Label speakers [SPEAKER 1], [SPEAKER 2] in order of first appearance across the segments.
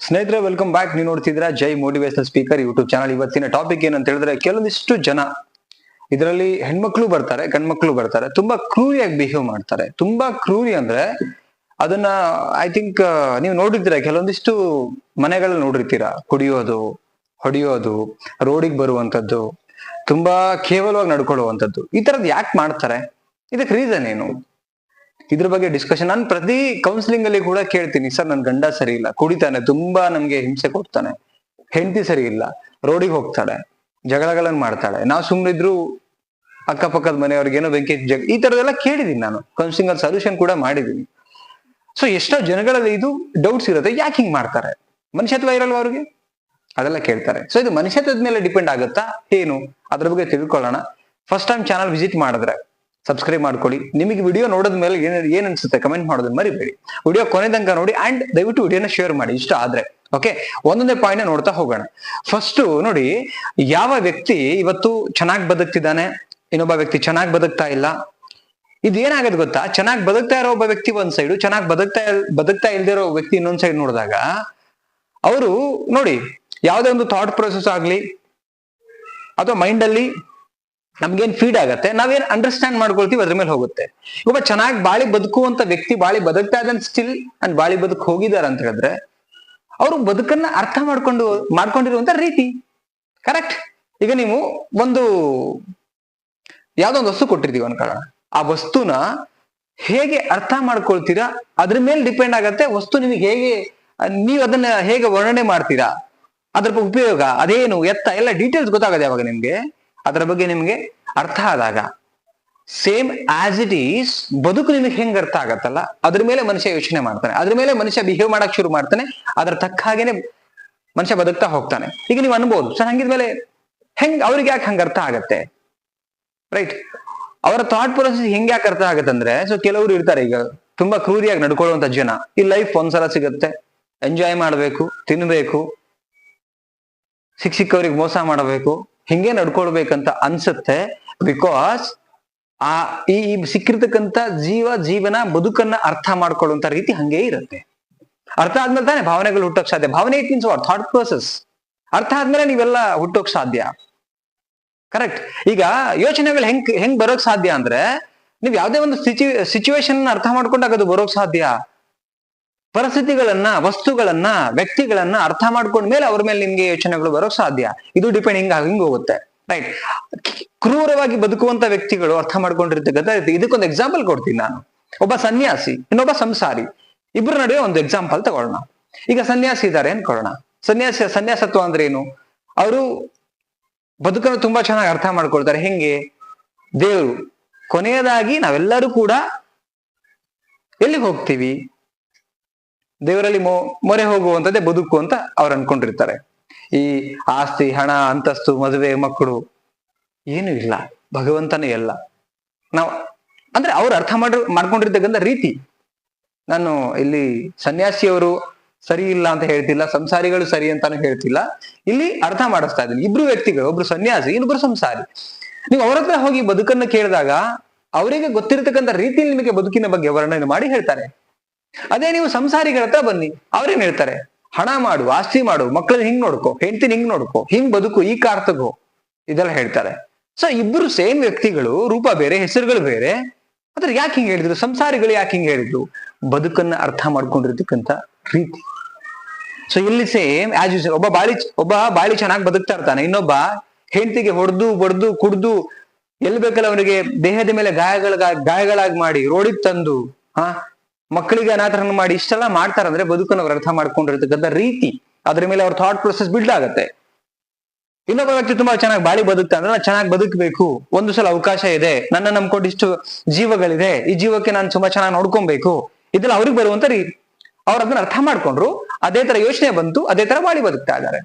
[SPEAKER 1] ಸ್ನೇಹಿತರೆ welcome back ನೀವು ನೋಡ್ತಿದ್ರ Jai motivational speaker YouTube channel ಇವತ್ತಿನ ಟಾಪಿಕ್ ಏನಂತ ಹೇಳಿದ್ರೆ, ಕೆಲವೊಂದಿಷ್ಟು ಜನ ಇದರಲ್ಲಿ ಹೆಣ್ಮಕ್ಳು ಬರ್ತಾರೆ, ಗಂಡ್ಮಕ್ಳು ಬರ್ತಾರೆ, ತುಂಬಾ ಕ್ರೂರಿಯಾಗಿ ಬಿಹೇವ್ ಮಾಡ್ತಾರೆ. ತುಂಬಾ ಕ್ರೂರಿ ಅಂದ್ರೆ ಅದನ್ನ ಐ ಥಿಂಕ್ ನೀವು ನೋಡಿರ್ತೀರ, ಕೆಲವೊಂದಿಷ್ಟು ಮನೆಗಳಲ್ಲಿ ನೋಡಿರ್ತೀರ, ಕುಡಿಯೋದು, ಹೊಡಿಯೋದು ರೋಡಿಗೆ ಬರುವಂತದ್ದು, ತುಂಬಾ ಕೇವಲವಾಗಿ ನಡ್ಕೊಳ್ಳುವಂಥದ್ದು ಈ ತರದ್ ಯಾಕೆ ಮಾಡ್ತಾರೆ? ಇದಕ್ಕೆ ರೀಸನ್ ಏನು? ಇದ್ರ ಬಗ್ಗೆ ಡಿಸ್ಕಷನ್ ನಾನು ಪ್ರತಿ ಕೌನ್ಸಿಲಿಂಗ್ ಅಲ್ಲಿ ಕೂಡ ಕೇಳ್ತೀನಿ. ಸರ್, ನನ್ ಗಂಡ ಸರಿ ಇಲ್ಲ. ಕುಡಿತಾನೆ. ತುಂಬಾ ನಮ್ಗೆ ಹಿಂಸೆ ಕೊಡ್ತಾನೆ. ಹೆಂಡತಿ ಸರಿ ಇಲ್ಲ. ರೋಡಿಗೆ ಹೋಗ್ತಾಳೆ. ಜಗಳಗಳನ್ನ ಮಾಡ್ತಾಳೆ. ನಾವು ಸುಮ್ಮನಿದ್ರು ಅಕ್ಕಪಕ್ಕದ ಮನೆಯವ್ರಿಗೆ ಏನೋ ಬೆಂಕಿ ಜಗ, ಈ ತರದೆಲ್ಲ ಕೇಳಿದೀನಿ ನಾನು. ಕೌನ್ಸಿಲಿಂಗ್ ಅಲ್ಲಿ ಸೊಲ್ಯೂಷನ್ ಕೂಡ ಮಾಡಿದೀನಿ. ಸೊ ಎಷ್ಟೋ ಜನಗಳಲ್ಲಿ ಇದು ಡೌಟ್ಸ್ ಇರುತ್ತೆ. ಯಾಕೆ ಹಿಂಗ್ ಮಾಡ್ತಾರೆ? ಮನುಷ್ಯತ್ವ ಇರಲ್ವಾ ಅವ್ರಿಗೆ? ಅದೆಲ್ಲ ಕೇಳ್ತಾರೆ. ಸೊ ಇದು ಮನುಷ್ಯತ್ವದ ಮೇಲೆ ಡಿಪೆಂಡ್ ಆಗುತ್ತಾ? ಏನು? ಅದ್ರ ಬಗ್ಗೆ ತಿಳ್ಕೊಳ್ಳೋಣ. ಫಸ್ಟ್ ಟೈಮ್ ಚಾನಲ್ ವಿಸಿಟ್ ಮಾಡಿದ್ರೆ. ಸಬ್ಸ್ಕ್ರೈಬ್ ಮಾಡ್ಕೊಳ್ಳಿ. ನಿಮಗೆ ವಿಡಿಯೋ ನೋಡಿದ ಮೇಲೆ ಏನ್ ಅನ್ಸುತ್ತೆ ಕಮೆಂಟ್ ಮಾಡೋದನ್ನ ಮರಿಬೇಡಿ. ವಿಡಿಯೋ ಕೊನೆ ತನಕ ನೋಡಿ ಅಂಡ್ ದಯವಿಟ್ಟು ವಿಡಿಯೋನ ಶೇರ್ ಮಾಡಿ. ಇಷ್ಟ ಆದ್ರೆ. ಓಕೆ ಒಂದೊಂದೇ ಪಾಯಿಂಟ್ ನೋಡ್ತಾ ಹೋಗೋಣ. ಫಸ್ಟ್ ನೋಡಿ, ಯಾವ ವ್ಯಕ್ತಿ ಇವತ್ತು ಚೆನ್ನಾಗಿ ಬದುಕ್ತಿದ್ದಾನೆ? ಇನ್ನೊಬ್ಬ ವ್ಯಕ್ತಿ ಚೆನ್ನಾಗಿ ಬದುಕ್ತಾ ಇಲ್ಲ. ಇದೇನಾಗದ್ ಗೊತ್ತಾ? ಚೆನ್ನಾಗಿ ಬದುಕ್ತಾ ಇರೋ ಒಬ್ಬ ವ್ಯಕ್ತಿ ಒಂದ್ ಸೈಡು ಚೆನ್ನಾಗಿ ಬದುಕ್ತಾ ಬದುಕ್ತಾ ಇಲ್ದಿರೋ ವ್ಯಕ್ತಿ ಇನ್ನೊಂದ್ ಸೈಡ್ ನೋಡಿದಾಗ, ಅವರು ನೋಡಿ, ಯಾವುದೇ ಒಂದು ಥಾಟ್ ಪ್ರೊಸೆಸ್ ಆಗ್ಲಿ, ಅಥವಾ ಮೈಂಡ್ ಅಲ್ಲಿ ನಮ್ಗೇನ್ ಫೀಡ್ ಆಗತ್ತೆ? ನಾವೇನ್ ಅಂಡರ್ಸ್ಟ್ಯಾಂಡ್ ಮಾಡ್ಕೊಳ್ತೀವಿ, ಅದ್ರ ಮೇಲೆ ಹೋಗುತ್ತೆ. ಒಬ್ಬ ಚೆನ್ನಾಗಿ ಬಾಳಿ ಬದುಕುವಂತ ವ್ಯಕ್ತಿ ಬಾಳಿ ಬದುಕ್ತಾ ಇದ್ದಾನೆ ಸ್ಟಿಲ್ ಅಂಡ್ ಬಾಳಿ ಬದುಕು ಹೋಗಿದಾರ ಅಂತ ಹೇಳಿದ್ರೆ, ಅವರು ಬದುಕನ್ನ ಅರ್ಥ ಮಾಡ್ಕೊಂಡು, ಮಾಡ್ಕೊಂಡಿರುವಂತ ರೀತಿ. ಕರೆಕ್ಟ್ ಈಗ ನೀವು ಒಂದು ಯಾವ್ದೋ ಒಂದು ವಸ್ತು ಕೊಟ್ಟಿರ್ತೀವಿ ಅನ್ಕೊಳ್ಳೋಣ ಆ ವಸ್ತುನ ಹೇಗೆ ಅರ್ಥ ಮಾಡ್ಕೊಳ್ತೀರಾ? ಅದ್ರ ಮೇಲೆ ಡಿಪೆಂಡ್ ಆಗತ್ತೆ, ವಸ್ತು ನಿಮಗೆ ಹೇಗೆ, ನೀವು ಅದನ್ನ ಹೇಗೆ ವರ್ಣನೆ ಮಾಡ್ತೀರಾ? ಅದ್ರ ಉಪಯೋಗ, ಅದೇನು, ಎತ್ತ, ಎಲ್ಲ ಡೀಟೇಲ್ಸ್ ಗೊತ್ತಾಗದೆ ಯಾವಾಗ ನಿಮ್ಗೆ? ಅದರ ಬಗ್ಗೆ ನಿಮಗೆ ಅರ್ಥ ಆದಾಗ ಸೇಮ್ ಆಸ್ ಇಟ್ ಈಸ್ ಬದುಕು ನಿಮಗೆ ಹೆಂಗ್ ಅರ್ಥ ಆಗತ್ತಲ್ಲ? ಅದ್ರ ಮೇಲೆ ಮನುಷ್ಯ ಯೋಚನೆ ಮಾಡ್ತಾನೆ. ಅದ್ರ ಮೇಲೆ ಮನುಷ್ಯ ಬಿಹೇವ್ ಮಾಡಕ್ ಶುರು ಮಾಡ್ತಾನೆ. ಅದ್ರ ತಕ್ಕ ಹಾಗೇನೆ ಮನುಷ್ಯ ಬದುಕ್ತಾ ಹೋಗ್ತಾನೆ. ಈಗ ನೀವು ಅನ್ಬೋದು, ಸರ್ ಹಂಗಿದ್ಮೇಲೆ ಹೆಂಗ್ ಅವ್ರಿಗೆ ಯಾಕೆ ಹಂಗ ಅರ್ಥ ಆಗತ್ತೆ? ರೈಟ್ ಅವರ ಥಾಟ್ ಪ್ರೊಸೆಸ್ ಹೆಂಗ್ ಯಾಕೆ ಅರ್ಥ ಆಗತ್ತಂದ್ರೆ ಸೊ ಕೆಲವರು ಇರ್ತಾರೆ ಈಗ, ತುಂಬಾ ಕ್ರೂರಿಯಾಗಿ ನಡ್ಕೊಳ್ಳುವಂತ ಜನ. ಈ ಲೈಫ್ ಒಂದ್ಸಲ ಸಿಗುತ್ತೆ ಎಂಜಾಯ್ ಮಾಡ್ಬೇಕು, ತಿನ್ಬೇಕು, ಸಿಕ್ ಸಿಕ್ಕವ್ರಿಗೆ ಮೋಸ ಮಾಡಬೇಕು ಹಿಂಗೆ ನಡ್ಕೊಳ್ಬೇಕಂತ ಅನ್ಸುತ್ತೆ ಬಿಕಾಸ್ ಆ ಈ ಸಿಕ್ಕಿರ್ತಕ್ಕಂತ ಜೀವ ಜೀವನ ಬದುಕನ್ನ ಅರ್ಥ ಮಾಡ್ಕೊಳ್ಳುವಂತ ರೀತಿ ಹಂಗೆ ಇರುತ್ತೆ. ಅರ್ಥ ಆದ್ಮೇಲೆ ತಾನೇ ಭಾವನೆಗಳು ಹುಟ್ಟೋಕ್ ಸಾಧ್ಯ. ಭಾವನೆ it means what? Thought process. ಅರ್ಥ ಆದ್ಮೇಲೆ ನೀವೆಲ್ಲ ಹುಟ್ಟೋಕ್ ಸಾಧ್ಯ. ಕರೆಕ್ಟ್. ಈಗ ಯೋಚನೆಗಳು ಹೆಂಗ್ ಹೆಂಗ್ ಬರೋಕ್ ಸಾಧ್ಯ ಅಂದ್ರೆ, ನೀವ್ ಯಾವ್ದೇ ಒಂದು ಸಿಚು, ಸಿಚುವೇಶನ್ ಅರ್ಥ ಮಾಡ್ಕೊಂಡಾಗ ಅದು ಬರೋಕ್ ಸಾಧ್ಯ. ಪರಿಸ್ಥಿತಿಗಳನ್ನ, ವಸ್ತುಗಳನ್ನ, ವ್ಯಕ್ತಿಗಳನ್ನ ಅರ್ಥ ಮಾಡ್ಕೊಂಡ ಮೇಲೆ ಅವ್ರ ಮೇಲೆ ನಿಮ್ಗೆ ಯೋಚನೆಗಳು ಬರೋಕ್ ಸಾಧ್ಯ. ಇದು ಡಿಪೆಂಡ್ ಹಿಂಗ ಹಿಂಗ್ ಹೋಗುತ್ತೆ. ರೈಟ್ ಕ್ರೂರವಾಗಿ ಬದುಕುವಂತ ವ್ಯಕ್ತಿಗಳು ಅರ್ಥ ಮಾಡ್ಕೊಂಡಿರ್ತಕ್ಕಂಥ ರೀತಿ. ಇದಕ್ಕೊಂದು ಎಕ್ಸಾಂಪಲ್ ಕೊಡ್ತೀನಿ ನಾನು. ಒಬ್ಬ ಸನ್ಯಾಸಿ, ಇನ್ನೊಬ್ಬ ಸಂಸಾರಿ. ಇಬ್ಬರ ನಡುವೆ ಒಂದು ಎಕ್ಸಾಂಪಲ್ ತಗೊಳ್ಳೋಣ. ಈಗ ಸನ್ಯಾಸಿ ಇದ್ದಾರೆ ಅನ್ಕೊಳ್ಳೋಣ. ಸನ್ಯಾಸಿ, ಸನ್ಯಾಸತ್ವ ಅಂದ್ರೆ ಏನು? ಅವರು ಬದುಕನ್ನು ತುಂಬಾ ಚೆನ್ನಾಗಿ ಅರ್ಥ ಮಾಡ್ಕೊಳ್ತಾರೆ. ಹೆಂಗೆ? ದೇವರು ಕೊನೆಯದಾಗಿ ನಾವೆಲ್ಲರೂ ಕೂಡ ಎಲ್ಲಿಗೆ ಹೋಗ್ತೀವಿ? ದೇವರಲ್ಲಿ ಮೊ, ಮೊರೆ ಹೋಗುವಂತದ್ದೇ ಬದುಕು ಅಂತ ಅವ್ರು ಅನ್ಕೊಂಡಿರ್ತಾರೆ. ಈ ಆಸ್ತಿ, ಹಣ, ಅಂತಸ್ತು, ಮದುವೆ, ಮಕ್ಕಳು ಏನು ಇಲ್ಲ. ಭಗವಂತನೇ ಎಲ್ಲ. ನಾವು, ಅಂದ್ರೆ ಅವ್ರು ಅರ್ಥ ಮಾಡಿ ಮಾಡ್ಕೊಂಡಿರ್ತಕ್ಕಂಥ ರೀತಿ. ನಾನು ಇಲ್ಲಿ ಸನ್ಯಾಸಿಯವರು ಸರಿ ಇಲ್ಲ ಅಂತ ಹೇಳ್ತಿಲ್ಲ, ಸಂಸಾರಿಗಳು ಸರಿ ಅಂತಾನು ಹೇಳ್ತಿಲ್ಲ. ಇಲ್ಲಿ ಅರ್ಥ ಮಾಡಿಸ್ತಾ ಇದ್ದೀನಿ. ಇಬ್ರು ವ್ಯಕ್ತಿಗಳು, ಒಬ್ರು ಸನ್ಯಾಸಿ, ಇನ್ನೊಬ್ರು ಸಂಸಾರಿ. ನೀವು ಅವ್ರ ಹತ್ರ ಹೋಗಿ ಬದುಕನ್ನ ಕೇಳಿದಾಗ, ಅವರಿಗೆ ಗೊತ್ತಿರತಕ್ಕಂಥ ರೀತಿಯಲ್ಲಿ ನಿಮಗೆ ಬದುಕಿನ ಬಗ್ಗೆ ವರ್ಣನೆ ಮಾಡಿ ಹೇಳ್ತಾರೆ. ಅದೇ ನೀವು ಸಂಸಾರಿಗಳ ಹತ್ರ ಬನ್ನಿ. ಅವ್ರೇನ್ ಹೇಳ್ತಾರೆ? ಹಣ ಮಾಡು, ಆಸ್ತಿ ಮಾಡು ಮಕ್ಕಳನ್ನ ಹಿಂಗ್ ನೋಡ್ಕೋ, ಹೆಂಡ್ತಿನ ಹಿಂಗ್ ನೋಡ್ಕೋ, ಹಿಂಗ್ ಬದುಕು, ಈ ಕಾರ್ ತಗೋ, ಇದೆಲ್ಲ ಹೇಳ್ತಾರೆ. ಸೊ ಇಬ್ರು ಸೇಮ್ ವ್ಯಕ್ತಿಗಳು, ರೂಪ ಬೇರೆ, ಹೆಸರುಗಳು ಬೇರೆ, ಆದ್ರೆ ಯಾಕೆ ಹಿಂಗ್ ಹೇಳಿದ್ರು? ಸಂಸಾರಿಗಳು ಯಾಕೆ ಹಿಂಗ್ ಹೇಳಿದ್ರು? ಬದುಕನ್ನ ಅರ್ಥ ಮಾಡ್ಕೊಂಡಿರ್ತಕ್ಕಂಥ ರೀತಿ. ಸೊ ಇಲ್ಲಿ ಸೇಮ್ ಆಸ್ ಯೂಸ್ ಒಬ್ಬ ಬಾಳಿ ಒಬ್ಬ ಬಾಳಿ ಚೆನ್ನಾಗಿ ಬದುಕ್ತಾ ಇರ್ತಾನೆ, ಇನ್ನೊಬ್ಬ ಹೆಂಡತಿಗೆ ಹೊಡೆದು, ಬಡ್ದು, ಕುಡ್ದು ಎಲ್ಲಿ ಬೇಕಲ್ಲ ಅವನಿಗೆ, ದೇಹದ ಮೇಲೆ ಗಾಯಗಳ, ಗಾಯಗಳಾಗಿ ಮಾಡಿ, ರೋಡಿಗೆ ತಂದು, ಹಾ ಮಕ್ಕಳಿಗೆ ಅನಾಥರನ್ನು ಮಾಡಿ ಇಷ್ಟೆಲ್ಲ ಮಾಡ್ತಾರಂದ್ರೆ ಬದುಕನ್ನು ಅವ್ರು ಅರ್ಥ ಮಾಡ್ಕೊಂಡಿರ್ತಕ್ಕಂಥ ರೀತಿ ಅದ್ರ ಮೇಲೆ ಅವ್ರ ಥಾಟ್ ಪ್ರೊಸೆಸ್ ಬಿಲ್ಡ್ ಆಗತ್ತೆ. ಇನ್ನೊಬ್ಬ ವ್ಯಕ್ತಿ ತುಂಬಾ ಚೆನ್ನಾಗಿ ಬಾಳಿ ಬದುಕ್ತಾ ಅಂದ್ರೆ, ನಾನು ಚೆನ್ನಾಗಿ ಬದುಕಬೇಕು, ಒಂದು ಸಲ ಅವಕಾಶ ಇದೆ, ನನ್ನ ನಂಬ್ಕೊಂಡು ಇಷ್ಟು ಜೀವಗಳಿದೆ, ಈ ಜೀವಕ್ಕೆ ನಾನು ತುಂಬಾ ಚೆನ್ನಾಗಿ ನೋಡ್ಕೊಬೇಕು. ಇದೆಲ್ಲ ಅವ್ರಿಗೆ ಬರುವಂತ ರೀತಿ. ಅವ್ರು ಅದನ್ನ ಅರ್ಥ ಮಾಡ್ಕೊಂಡ್ರು, ಅದೇ ತರ ಯೋಚನೆ ಬಂತು, ಅದೇ ತರ ಬಾಳಿ ಬದುಕ್ತಾ ಇದ್ದಾರೆ.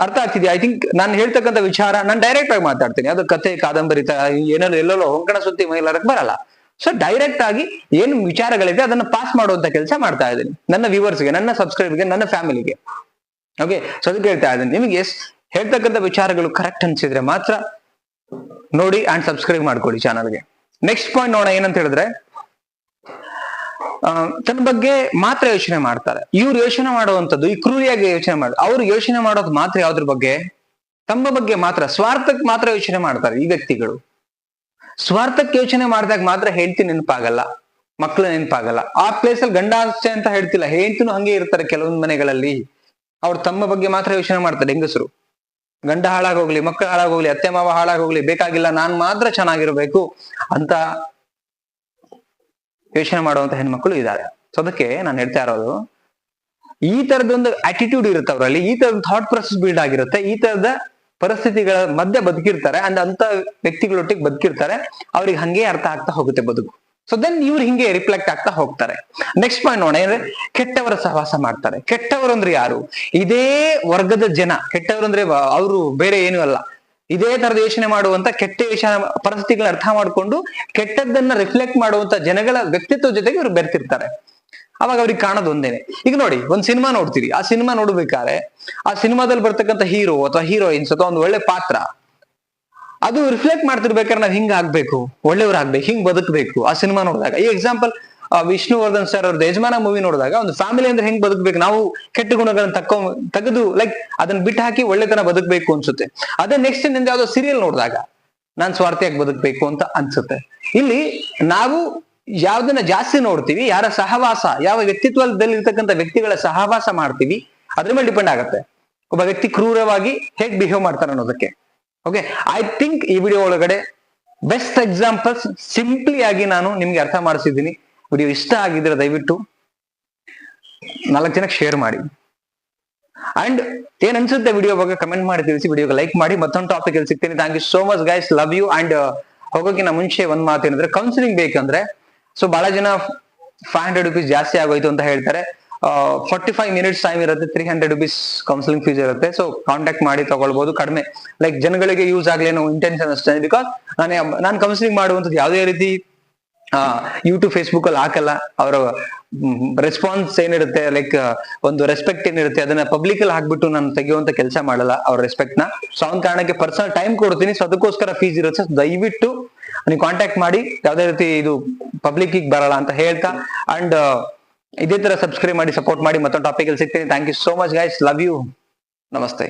[SPEAKER 1] ಅರ್ಥ ಆಗ್ತಿದ್ಯಾ? ಐ ಥಿಂಕ್ ನಾನು ಹೇಳ್ತಕ್ಕಂಥ ವಿಚಾರ, ನಾನು ಡೈರೆಕ್ಟ್ ಆಗಿ ಮಾತಾಡ್ತೀನಿ. ಅದು ಕತೆ, ಕಾದಂಬರಿ ತ- ಏನೆಲ್ಲ ಎಲ್ಲೆಲ್ಲೋ ಹೊಂಕಣ ಸುತ್ತಿ ಮಹಿಳೆಯರಕ್ಕೆ ಬರಲ್ಲ. ಸೊ ಡೈರೆಕ್ಟ್ ಆಗಿ ಏನು ವಿಚಾರಗಳಿದೆ ಅದನ್ನ ಪಾಸ್ ಮಾಡುವಂತ ಕೆಲಸ ಮಾಡ್ತಾ ಇದ್ದೀನಿ. ನನ್ನ ವ್ಯೂವರ್ಸ್ಗೆ ನನ್ನ ಸಬ್ಸ್ಕ್ರೈಬ್ಗೆ ನನ್ನ ಫ್ಯಾಮಿಲಿಗೆ ಓಕೆ ಸೊ ಅದಕ್ಕೆ ಹೇಳ್ತಾ ಇದ್ದೀನಿ. ನಿಮಗೆ ಹೇಳ್ತಕ್ಕಂಥ ವಿಚಾರಗಳು ಕರೆಕ್ಟ್ ಅನ್ಸಿದ್ರೆ ಮಾತ್ರ ನೋಡಿ ಅಂಡ್ ಸಬ್ಸ್ಕ್ರೈಬ್ ಮಾಡ್ಕೊಳ್ಳಿ ಚಾನಲ್ಗೆ ನೆಕ್ಸ್ಟ್ ಪಾಯಿಂಟ್ ನೋಡೋಣ, ಏನಂತ ಹೇಳಿದ್ರೆ ತನ್ನ ಬಗ್ಗೆ ಮಾತ್ರ ಯೋಚನೆ ಮಾಡ್ತಾರೆ. ಇವ್ರು ಯೋಚನೆ ಮಾಡುವಂಥದ್ದು, ಈ ಕ್ರೂರಿಯಾಗಿ ಯೋಚನೆ ಮಾಡ ಅವ್ರು ಯೋಚನೆ ಮಾಡೋದು ಮಾತ್ರ ಯಾವ್ದ್ರ ಬಗ್ಗೆ? ತಮ್ಮ ಬಗ್ಗೆ ಮಾತ್ರ, ಸ್ವಾರ್ಥಕ್ಕೆ ಮಾತ್ರ ಯೋಚನೆ ಮಾಡ್ತಾರೆ ಈ ವ್ಯಕ್ತಿಗಳು. ಸ್ವಾರ್ಥಕ್ಕೆ ಯೋಚನೆ ಮಾಡಿದಾಗ ಮಾತ್ರ ಹೆಂಡತಿ ನೆನಪಾಗಲ್ಲ ಮಕ್ಕಳು ನೆನಪಾಗಲ್ಲ. ಆ ಪ್ಲೇಸ್ ಅಲ್ಲಿ ಗಂಡ ಅಷ್ಟೇ ಅಂತ ಹೇಳ್ತಿಲ್ಲ, ಹೆಂಡತಿನೂ ಹಂಗೆ ಇರ್ತಾರೆ ಕೆಲವೊಂದು ಮನೆಗಳಲ್ಲಿ. ಅವ್ರು ತಮ್ಮ ಬಗ್ಗೆ ಮಾತ್ರ ಯೋಚನೆ ಮಾಡ್ತಾರೆ ಹೆಂಗಸರು. ಗಂಡ ಹಾಳಾಗೋಗ್ಲಿ ಮಕ್ಕಳು ಹಾಳಾಗೋಗ್ಲಿ, ಅತ್ತೆ ಮಾವ ಹಾಳಾಗೋಗ್ಲಿ, ಬೇಕಾಗಿಲ್ಲ, ನಾನ್ ಮಾತ್ರ ಚೆನ್ನಾಗಿರ್ಬೇಕು ಅಂತ ಯೋಚನೆ ಮಾಡುವಂತ ಹೆಣ್ಮಕ್ಳು ಇದ್ದಾರೆ. ಸೊ ಅದಕ್ಕೆ ನಾನು ಹೇಳ್ತಾ ಇರೋದು, ಈ ತರದೊಂದು ಆಟಿಟ್ಯೂಡ್ ಇರುತ್ತೆ ಅವರಲ್ಲಿ, ಈ ತರದ ಥಾಟ್ ಪ್ರೊಸೆಸ್ ಬಿಲ್ಡ್ ಆಗಿರುತ್ತೆ, ಈ ತರದ ಪರಿಸ್ಥಿತಿಗಳ ಮಧ್ಯೆ ಬದುಕಿರ್ತಾರೆ, ಅಂದ್ರೆ ಅಂತ ವ್ಯಕ್ತಿಗಳೊಟ್ಟಿಗೆ ಬದುಕಿರ್ತಾರೆ, ಅವ್ರಿಗೆ ಹಂಗೆ ಅರ್ಥ ಆಗ್ತಾ ಹೋಗುತ್ತೆ ಬದುಕು. ಸೊ ದೆನ್ ಇವ್ರು ಹಿಂಗೆ ರಿಫ್ಲೆಕ್ಟ್ ಆಗ್ತಾ ಹೋಗ್ತಾರೆ. ನೆಕ್ಸ್ಟ್ ಪಾಯಿಂಟ್ ನೋಡ ಅಂದ್ರೆ ಕೆಟ್ಟವರ ಸಹವಾಸ ಮಾಡ್ತಾರೆ. ಕೆಟ್ಟವರು ಅಂದ್ರೆ ಯಾರು? ಇದೇ ವರ್ಗದ ಜನ. ಕೆಟ್ಟವರು ಅಂದ್ರೆ ಅವರು ಬೇರೆ ಏನು ಅಲ್ಲ. ಇದೇ ತರದ ಯೋಚನೆ ಮಾಡುವಂತ ಕೆಟ್ಟ ಯೋಚನೆ ಪರಿಸ್ಥಿತಿಗಳನ್ನ ಅರ್ಥ ಮಾಡ್ಕೊಂಡು ಕೆಟ್ಟದ್ದನ್ನ ರಿಫ್ಲೆಕ್ಟ್ ಮಾಡುವಂತ ಜನಗಳ ವ್ಯಕ್ತಿತ್ವ ಜೊತೆಗೆ ಇವ್ರು ಬೆರ್ತಿರ್ತಾರೆ. ಅವಾಗ ಅವ್ರಿಗೆ ಕಾಣೋದು ಒಂದೇನೆ. ಈಗ ನೋಡಿ, ಒಂದ್ ಸಿನಿಮಾ ನೋಡ್ತೀರಿ. ಆ ಸಿನಿಮಾ ನೋಡ್ಬೇಕಾದ್ರೆ ಆ ಸಿನಿಮಾದಲ್ಲಿ ಬರ್ತಕ್ಕಂಥ ಹೀರೋ ಅಥವಾ ಹೀರೋಯಿನ್ಸ್ ಅಥವಾ ಒಂದು ಒಳ್ಳೆ ಪಾತ್ರ, ಅದು ರಿಫ್ಲೆಕ್ಟ್ ಮಾಡ್ತಿರ್ಬೇಕಾದ್ರೆ ನಾವ್ ಹಿಂಗ್ ಆಗ್ಬೇಕು, ಒಳ್ಳೆಯವ್ರು ಆಗ್ಬೇಕು, ಹಿಂಗ್ ಬದುಕಬೇಕು. ಆ ಸಿನಿಮಾ ನೋಡಿದಾಗ, ಈ ಎಕ್ಸಾಂಪಲ್ ವಿಷ್ಣುವರ್ಧನ್ ಸರ್ ಅವ್ರದ್ದು ಯಜಮಾನ ಮೂವಿ ನೋಡಿದಾಗ, ಒಂದು ಫ್ಯಾಮಿಲಿ ಅಂದ್ರೆ ಹೆಂಗ್ ಬದುಕಬೇಕು, ನಾವು ಕೆಟ್ಟ ಗುಣಗಳನ್ನ ತಕ್ಕೊ, ತೆಗೆದು ಲೈಕ್ ಅದನ್ನ ಬಿಟ್ಟು ಹಾಕಿ ಒಳ್ಳೆತನ ಬದುಕಬೇಕು ಅನ್ಸುತ್ತೆ. ಅದೇ ನೆಕ್ಸ್ಟ್ನಿಂದ ಯಾವ್ದೋ ಸೀರಿಯಲ್ ನೋಡಿದಾಗ, ನಾನ್ ಸ್ವಾರ್ಥಿಯಾಗಿ ಬದುಕಬೇಕು ಅಂತ ಅನ್ಸುತ್ತೆ. ಇಲ್ಲಿ ನಾವು ಯಾವ್ದನ್ನ ಜಾಸ್ತಿ ನೋಡ್ತೀವಿ, ಯಾರ ಸಹವಾಸ, ಯಾವ ವ್ಯಕ್ತಿತ್ವದಲ್ಲಿ ಇರ್ತಕ್ಕಂಥ ವ್ಯಕ್ತಿಗಳ ಸಹವಾಸ ಮಾಡ್ತೀವಿ, ಅದ್ರ ಮೇಲೆ ಡಿಪೆಂಡ್ ಆಗುತ್ತೆ. ಒಬ್ಬ ವ್ಯಕ್ತಿ ಕ್ರೂರವಾಗಿ ಹೇಗ್ ಬಿಹೇವ್ ಮಾಡ್ತಾರೆ ಅನ್ನೋದಕ್ಕೆ. ಓಕೆ ಐ ಥಿಂಕ್ ಈ ವಿಡಿಯೋ ಒಳಗಡೆ ಬೆಸ್ಟ್ ಎಕ್ಸಾಂಪಲ್ಸ್ ಸಿಂಪ್ಲಿ ಆಗಿ ನಾನು ನಿಮ್ಗೆ ಅರ್ಥ ಮಾಡಿಸಿದ್ದೀನಿ. ವಿಡಿಯೋ ಇಷ್ಟ ಆಗಿದ್ರೆ ದಯವಿಟ್ಟು ನಾಲ್ಕು ಜನಕ್ಕೆ ಶೇರ್ ಮಾಡಿ. ಅಂಡ್ ಏನ್ ಅನ್ಸುತ್ತೆ ವಿಡಿಯೋ ಬಗ್ಗೆ ಕಮೆಂಟ್ ಮಾಡಿ, ತಿಳಿಸಿ ವಿಡಿಯೋಗೆ ಲೈಕ್ ಮಾಡಿ. ಮತ್ತೊಂದು ಟಾಪಿಕ್ ಅಲ್ಲಿ ಸಿಗ್ತೀನಿ. Thank you so much guys love you and ಹೋಗೋಕಿನ ಮುಂಚೆ ಒಂದ್ ಮಾತು ಏನಂದ್ರೆ ಕೌನ್ಸಿಲಿಂಗ್ ಬೇಕಂದ್ರೆ ಸೊ ಬಹಳ ಜನ ಫೈವ್ ಹಂಡ್ರೆಡ್ ರುಪೀಸ್ ಜಾಸ್ತಿ ಆಗೋಯ್ತು ಅಂತ ಹೇಳ್ತಾರೆ. ಫಾರ್ಟಿ ಫೈವ್ ಮಿನಿಟ್ಸ್ ಟೈಮ್ ಇರುತ್ತೆ three hundred rupees counselling fees ಇರುತ್ತೆ. ಸೊ ಕಾಂಟ್ಯಾಕ್ಟ್ ಮಾಡಿ ತಗೊಳ್ಬಹುದು ಕಡಿಮೆ ಲೈಕ್ ಜನಗಳಿಗೆ ಯೂಸ್ ಆಗ್ಲಿ ಅನ್ನೋ ಇಂಟೆನ್ಷನ್ ಅಷ್ಟೇ. ಬಿಕಾಸ್ ನಾನು ನಾನು ಕೌನ್ಸಿಲಿಂಗ್ ಮಾಡುವಂಥದ್ದು ಯಾವುದೇ ರೀತಿ ಯೂಟ್ಯೂಬ್ ಫೇಸ್ಬುಕ್ ಅಲ್ಲಿ ಹಾಕಲ್ಲ. ಅವರ ರೆಸ್ಪಾನ್ಸ್ ಏನಿರುತ್ತೆ ಲೈಕ್ ಒಂದು ರೆಸ್ಪೆಕ್ಟ್ ಏನಿರುತ್ತೆ, ಅದನ್ನ ಪಬ್ಲಿಕ್ ಅಲ್ಲಿ ಹಾಕ್ಬಿಟ್ಟು ನಾನು ತೆಗೆಯುವಂತ ಕೆಲಸ ಮಾಡಲ್ಲ ಅವ್ರ ರೆಸ್ಪೆಕ್ಟ್ನ. ಸೊ ಅವ್ನ ಕಾರಣಕ್ಕೆ ಪರ್ಸನಲ್ ಟೈಮ್ ಕೊಡ್ತೀನಿ. ಸೊ ಅದಕ್ಕೋಸ್ಕರ ಫೀಸ್ ಇರುತ್ತೆ. ದಯವಿಟ್ಟು ನೀವು ಕಾಂಟ್ಯಾಕ್ಟ್ ಮಾಡಿ, ಯಾವುದೇ ರೀತಿ ಇದು ಪಬ್ಲಿಕ್ ಬರಲ್ಲ ಅಂತ ಹೇಳ್ತಾ ಅಂಡ್ ಇದೇ ತರ ಸಬ್ಸ್ಕ್ರೈಬ್ ಮಾಡಿ ಸಪೋರ್ಟ್ ಮಾಡಿ ಮತ್ತೊಂದು ಟಾಪಿಕ್ ಅಲ್ಲಿ ಸಿಗ್ತೀನಿ. Thank you so much guys love you ನಮಸ್ತೆ.